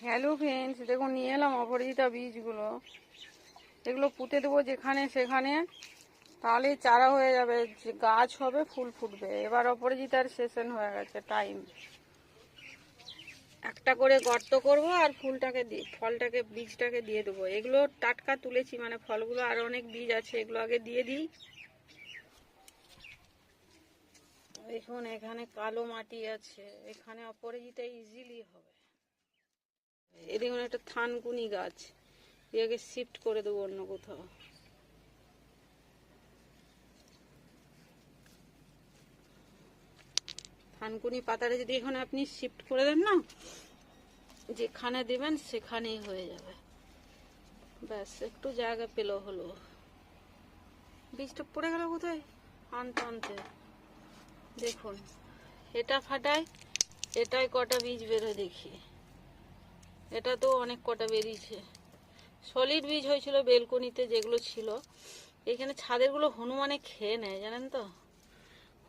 Hello friends দেখুন, নিয়ে এলাম অপরাজিতা বীজগুলো। এগুলো পুঁতে দেবো যেখানে সেখানে। তাহলে চারা হয়ে যাবে গাছ হবে, ফুল ফুটবে। এবার অপরাজিতার সেশন হয়ে গেছে টাইম একটা করে গর্ত করব আর ফুলটাকে দিয়ে, ফলটাকে, বীজটাকে দিয়ে দেবো। এগুলো টাটকা তুলেছি মানে ফলগুলো আর অনেক বীজ আছে, এগুলো আগে দিয়ে দিই। দেখুন, এখানে কালো মাটি আছে। এখানে অপরাজিতা ইজিলি হবে। এই দেখুন একটা থানকুনি গাছ। এটাকে শিফট করে দেবো অন্য কোথাও। থানকুনি পাতাটা যদি এখানে আপনি শিফট করে দেন না, যেখানে দেবেন সেখানেই হয়ে যাবে। ব্যাস, একটু জায়গা পেল হলো। বীজটা পড়ে গেল কোথায়? আনতে আনতে। দেখুন, এটা ফাটায় এটাই কটা বীজ বেরোয় দেখি। এটা তো অনেক কটা বেরিয়েছে। সলিড বীজ হয়েছিল বেলকনিতে যেগুলো ছিল। এখানে ছাদেরগুলো হনুমানে খেয়ে নেয়, জানেন তো?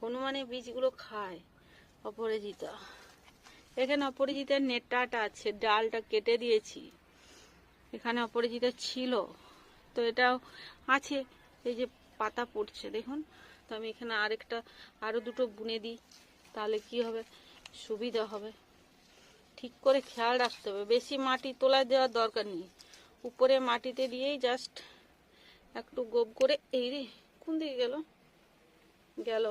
হনুমানে বীজগুলো খায় অপরাজিতা। এখানে অপরাজিতার নেটাটা আছে, ডালটা কেটে দিয়েছি। এখানে অপরাজিতা ছিল। তো এটাও আছে, এই যে পাতা পড়ছে, দেখুন। তো আমি এখানে আরেকটা আরও দুটো বুনে দিই, তাহলে কি হবে? সুবিধা হবে। ঠিক করে খেয়াল রাখতে হবে। বেশি মাটি তোলা দেওয়ার দরকার নেই। উপরে মাটিতে দিয়েই জাস্ট একটু গোপ করে এই রে, কোন দিকে গেল? গেল,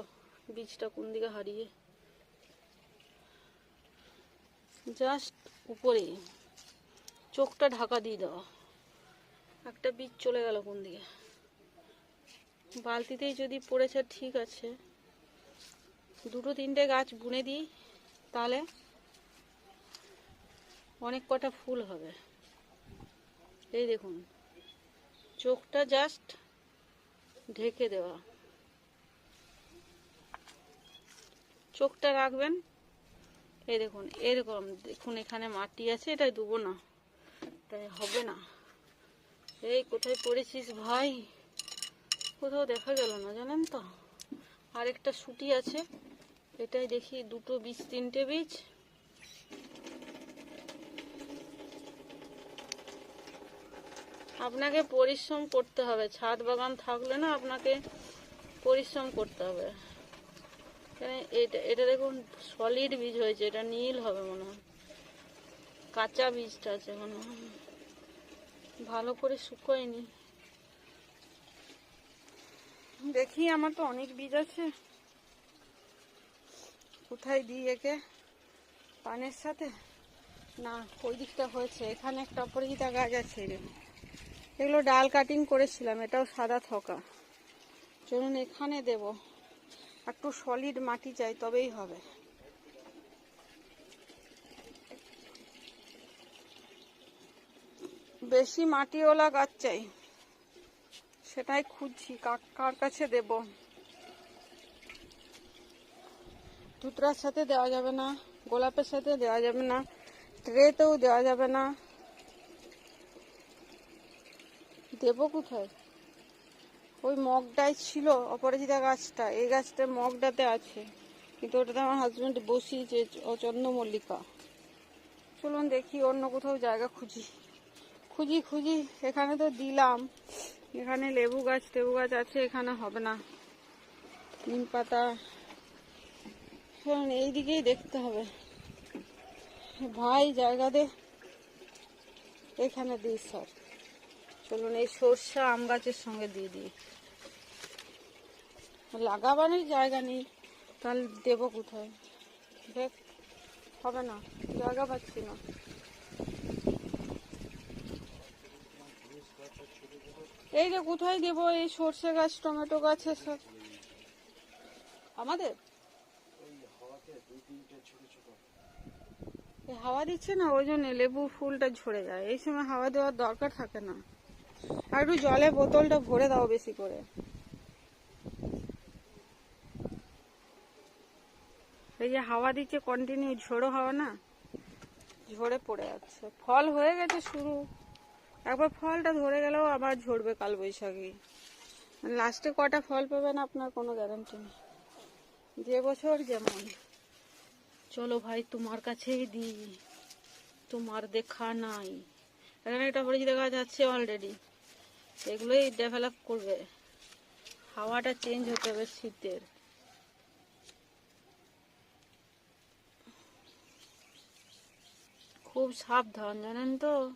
বীজটা কোন দিকে হারিয়ে? জাস্ট উপরে, চোখটা ঢাকা দিয়ে দেওয়া একটা বীজ চলে গেল কোন দিকে? বালতিতেই যদি পড়েছে ঠিক আছে। দুটো তিনটে গাছ বুনে দিই, তাহলে অনেক কটা ফুল হবে। এই দেখুন, চোখটা জাস্ট ঢেকে দেওয়া। চোখটা রাখবেন। এই দেখুন, এরকম দেখুন, এখানে মাটি আছে এটাই দেবো না। তাই হবে না। এই কোথায় পড়েছিস ভাই? কোথাও দেখা গেল না, জানেন তো? আরেকটা সুটি আছে, এটাই দেখি দুটো বীজ তিনটে বীজ। আপনাকে পরিশ্রম করতে হবে। ছাদ বাগান থাকলে না আপনাকে পরিশ্রম করতে হবে। এটা এটা দেখুন সলিড বীজ হয়েছে, এটা নীল হবে মনে হয়। কাঁচা বীজটা আছে মনে হয়। ভালো করে শুকোয়নি। দেখি, আমার তো অনেক বীজ আছে। কোথায় দিই একে? পানের সাথে? না, ওই দিকটা হয়েছে। এখানে একটা অপরাজিতা গাছ আছে। এরকম এগুলো ডাল কাটিং করেছিলাম, এটাও সাদা থকা। চলুন এখানে দেব। একটু সলিড মাটি চাই, তবেই হবে। বেশি মাটিওয়ালা গাছ চাই, সেটাই খুঁজছি কার কাছে দেব? ধুতরার সাথে দেওয়া যাবে না, গোলাপের সাথে দেওয়া যাবে না ট্রেতেও দেওয়া যাবে না। দেব কোথায়? ওই মগটাই ছিল অপরাজিতা গাছটা। এই গাছটা মগটাতে আছে। কিন্তু ওটাতে আমার হাজবেন্ড বসিয়েছে চন্দ্রমল্লিকা। চলুন দেখি, অন্য কোথাও জায়গা খুঁজি। খুঁজি খুঁজি, এখানে তো দিলাম। এখানে লেবু গাছ টেবু গাছ আছে, এখানে হবে না। নিম পাতা। এই দিকেই দেখতে হবে। ভাই জায়গা দে এখানে দিই সব চলুন এই সর্ষা আম গাছের সঙ্গে দিয়ে দিই। লাগাবানোর জায়গা নেই। তাহলে দেবো কোথায়? দেখ, হবে না, জায়গা পাচ্ছি না। এই যে কোথায় দেবো, এই সর্ষে গাছ, টমেটো গাছের সব আমাদের? হাওয়া দিচ্ছে না, ওই জন্য লেবু ফুলটা ঝরে যায়। এই সময় হাওয়া দেওয়ার দরকার থাকে না। আর একটু জলে বোতলটা ভরে দাও বেশি করে। এই যে হাওয়া দিচ্ছে কন্টিনিউ ঝোড়ো হাওয়া না? ঝরে পড়ে যাচ্ছে। ফল হয়ে গেছে শুরু। একবার ফলটা ধরে গেলেও আবার ঝরবে কাল বৈশাখী লাস্টে কটা ফল পাবেন আপনার কোনো গ্যারান্টি নেই। যে বছর যেমন। চলো ভাই তোমার কাছেই দিই। তোমার দেখা নাই। এখানে একটা অপরাজিতা গাছ আছে অলরেডি এগুলোই ডেভেলপ করবে। হাওয়াটা চেঞ্জ হতে হবে শীতের। খুব সাবধান, জানেন তো?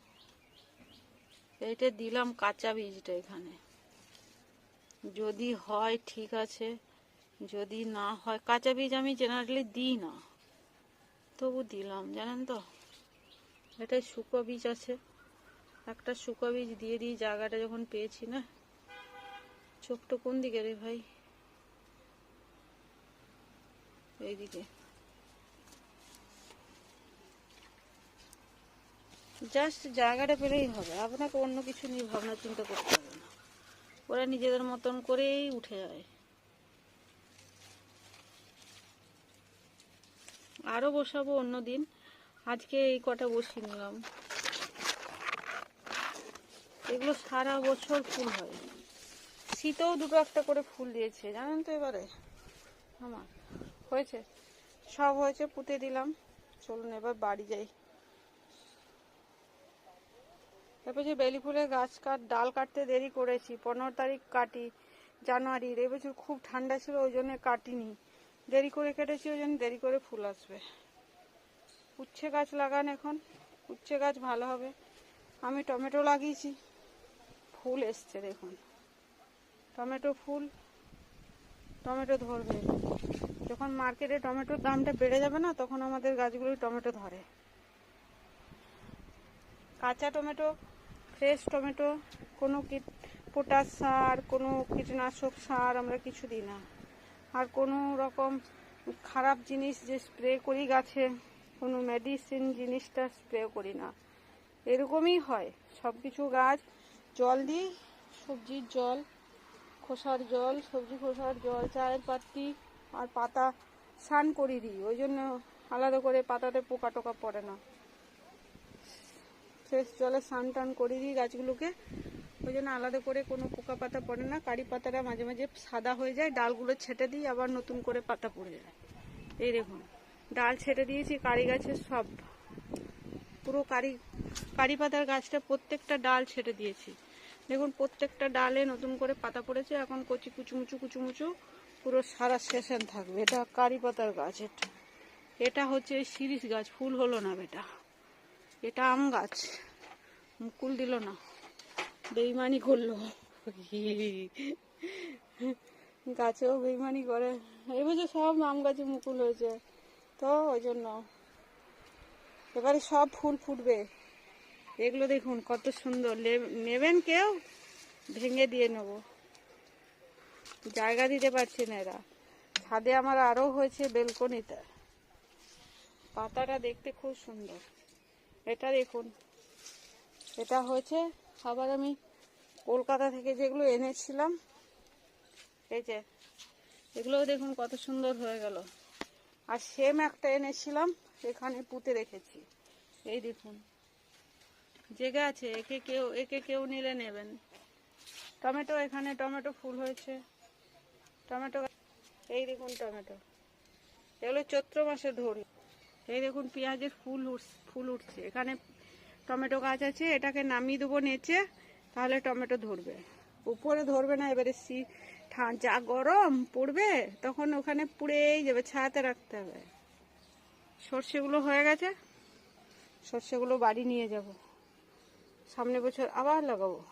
এইটা দিলাম কাঁচা বীজটা এখানে। যদি হয়, ঠিক আছে। যদি না হয়, কাঁচা বীজ আমি জেনারেলি দিই না। তবু দিলাম, জানেন তো? এটা শুকো বীজ আছে। একটা শুকো বীজ দিয়ে দিই, জায়গাটা যখন পেয়েছি না। চোখটা কোন দিকে রে ভাই? এইদিকে। জাস্ট জায়গাটা পেলেই হবে। আপনাকে অন্য কিছু নিয়ে ভাবনা চিন্তা করতে হবে না। ওরা নিজেদের মতন করেই উঠে যায়। আরও বসাবো অন্য দিন আজকে এই কটা বসিয়ে নিলাম। এগুলো সারা বছর ফুল হয় শীতেও দুটো একটা করে ফুল দিয়েছে, জানেন তো এবারে? আমার হয়েছে। সব হয়েছে, পুঁতে দিলাম। চলুন এবার বাড়ি যাই। এরপর যে বেলি ফুলের গাছ কাট, ডাল কাটতে দেরি করেছি। পনেরো তারিখ কাটি জানুয়ারির এবছর খুব ঠান্ডা ছিল, ওই জন্য কাটিনি। দেরি করে কেটেছি, ওই জন্য দেরি করে ফুল আসবে। উচ্ছে গাছ লাগান এখন। উচ্ছে গাছ ভালো হবে। আমি টমেটো লাগিয়েছি। ফুল এসছে, দেখুন। টমেটো ফুল, টমেটো ধরবে। যখন মার্কেটে টমেটোর দামটা বেড়ে যাবে না, তখন আমাদের গাছগুলোই টমেটো ধরে। কাঁচা টমেটো, ফ্রেশ টমেটো, কোনো কীট, পটাশ সার, কোনো কীটনাশক সার আমরা কিছু দিই না। আর কোনো রকম খারাপ জিনিস যে স্প্রে করি গাছে, কোনো মেডিসিন জিনিসটা স্প্রে করি না। এরকমই হয়। সব কিছু গাছ জল দিই, সবজির জল, খোসার জল, সবজি, খোসার জল, চায়ের পাত্তি আর পাতা স্নান করি দিই। ওই জন্য আলাদা করে পাতাতে পোকা টোকা পড়ে না। ফ্রেশ জলে স্নান টান করে দিই গাছগুলোকে। ওই জন্য আলাদা করে কোনো পোকা পাতা পড়ে না। কারি পাতাটা মাঝে মাঝে সাদা হয়ে যায়, ডালগুলো ছেটে দিই, আবার নতুন করে পাতা পড়ে যায়। এই দেখুন, ডাল ছেটে দিয়েছি, কারি গাছের সব। পুরো কারি কারি পাতার গাছটা প্রত্যেকটা ডাল ছেটে দিয়েছি। দেখুন, প্রত্যেকটা ডালে নতুন করে পাতা পড়েছে, এখন কচি কুচুমুচু কুচুমুচু, পুরো সারা সেশন থাকবে। এটা কারি পাতার গাছ, এটা। এটা হচ্ছে শিরিষ গাছ, ফুল হলো না বেটা। এটা আম গাছ। মুকুল দিল না। বেইমানি করল। গাছেও বেইমানি করে। এবছর সব আম গাছে মুকুল হয়েছে। তো ওই জন্য। এবারে সব ফুল ফুটবে। এগুলো দেখুন, কত সুন্দর। নেবেন কেউ, ভেঙে দিয়ে নেব। জায়গা দিতে পারছে না এরা। ছাদে আমার আরও হয়েছে বেলকনিতে। পাতাটা দেখতে খুব সুন্দর। এটা দেখুন। এটা হয়েছে, আবার আমি কলকাতা থেকে যেগুলো এনেছিলাম, এই যে, এগুলোও দেখুন কত সুন্দর হয়ে গেল। আর সেম একটা এনেছিলাম, এখানে পুঁতে রেখেছি। এই দেখুন। জেগে আছে, একে কেউ একে কেউ নিলে নেবেন। টমেটো এখানে, টমেটো ফুল হয়েছে। টমেটো এই দেখুন টমেটো। এগুলো চৈত্র মাসে ধরি। এই দেখুন পেঁয়াজের ফুল ফুল উঠছে। এখানে টমেটো গাছ আছে, এটাকে নামিয়ে দেবো নেচে, তাহলে টমেটো ধরবে। উপরে ধরবে না, এবারে ঠা- যা গরম পড়বে, তখন ওখানে পুড়েই যাবে, ছায়াতে রাখতে হবে। সর্ষেগুলো হয়ে গেছে, সর্ষেগুলো বাড়ি নিয়ে যাব। সামনে বছর আবার লাগাবো।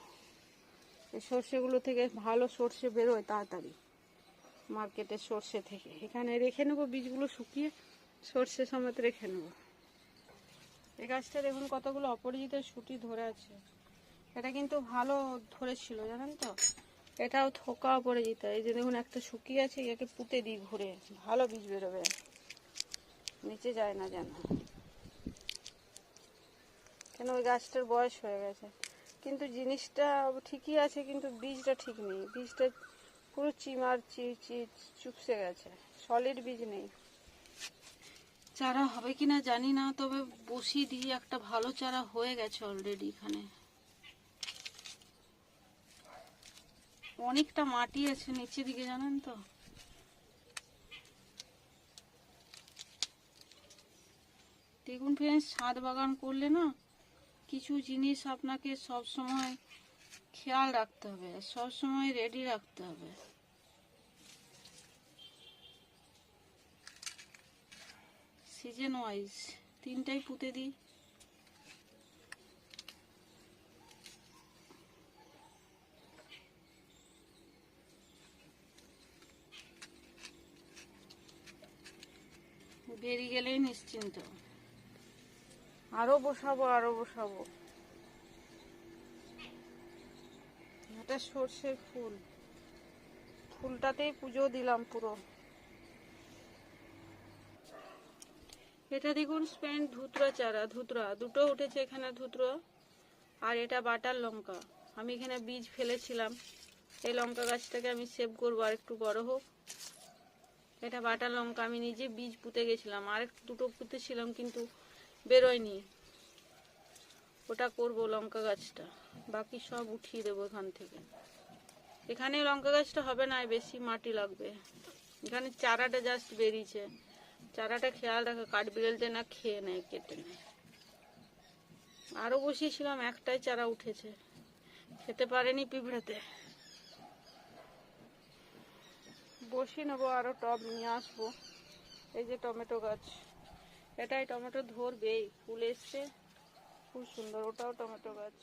এই সর্ষেগুলো থেকে ভালো সর্ষে বেরোয় তাড়াতাড়ি। মার্কেটের সর্ষে থেকে। এখানে রেখে নেব বীজগুলো শুকিয়ে, সর্ষে সমেত রেখে নেব। এই গাছটা দেখুন কতগুলো অপরাজিত সুটি ধরে আছে। এটা কিন্তু ভালো ধরেছিল, জানেন তো? এটাও থোকা অপরাজিতা এই যে দেখুন, একটা শুকিয়ে আছে, একে পুঁতে দিই ঘুরে। ভালো বীজ বেরোবে। নিচে যায় না যেন। কেন ওই গাছটার বয়স হয়ে গেছে? কিন্তু জিনিসটা ঠিকই আছে, কিন্তু বীজটা ঠিক নেই। বীজটা পুরো চিমার চি চি, চুপসে গেছে। সলিড বীজ নেই। চারা হবে কিনা জানি না, তবে বসিয়ে দিয়ে একটা ভালো চারা হয়ে গেছে অলরেডি এখানে। অনেকটা মাটি আছে নিচের দিকে, জানেন তো? দেখুন ফ্রেন্ডস ছাদ বাগান করলে না কিছু জিনিস আপনাকে সব সময় খেয়াল রাখতে হবে, সব সময় রেডি রাখতে হবে। সিজন ওয়াইজ তিনটাই পুঁতে দিই। বেরিয়ে গেলেই নিশ্চিন্ত। আরও বসাবো আরও বসাবো। এটা সর্ষের ফুল। ফুলটাতেই পুজো দিলাম পুরো। এটা দেখুন স্প্যান্ড ধুতরা চারা, ধুতরা। দুটো উঠেছে এখানে ধুতরা আর এটা বাটার লঙ্কা। আমি এখানে বীজ ফেলেছিলাম। এই লঙ্কা গাছটাকে আমি সেভ করব আর একটু বড় হোক। এটা বাটার লঙ্কা, আমি নিজে বীজ পুঁতে গেছিলাম। আর দুটো পুঁতেছিলাম কিন্তু বেরোয়নি। ওটা করব লঙ্কা গাছটা। বাকি সব উঠিয়ে দেবো এখান থেকে। এখানে লঙ্কা গাছটা হবে না বেশি মাটি লাগবে। এখানে চারাটা জাস্ট বেরিয়েছে। চারাটা খেয়াল রাখে কাঠ বিড়ালতে না খেয়ে নেয়, কেটে নেয়। আরও বসিয়েছিলাম, একটাই চারা উঠেছে। খেতে পারেনি পিঁপড়েতে। বসিয়ে নেব আরও টব নিয়ে আসব। এই যে টমেটো গাছ। এটাই টমেটো ধরবেই। ফুল এসছে। খুব সুন্দর। ওটাও টমেটো গাছ।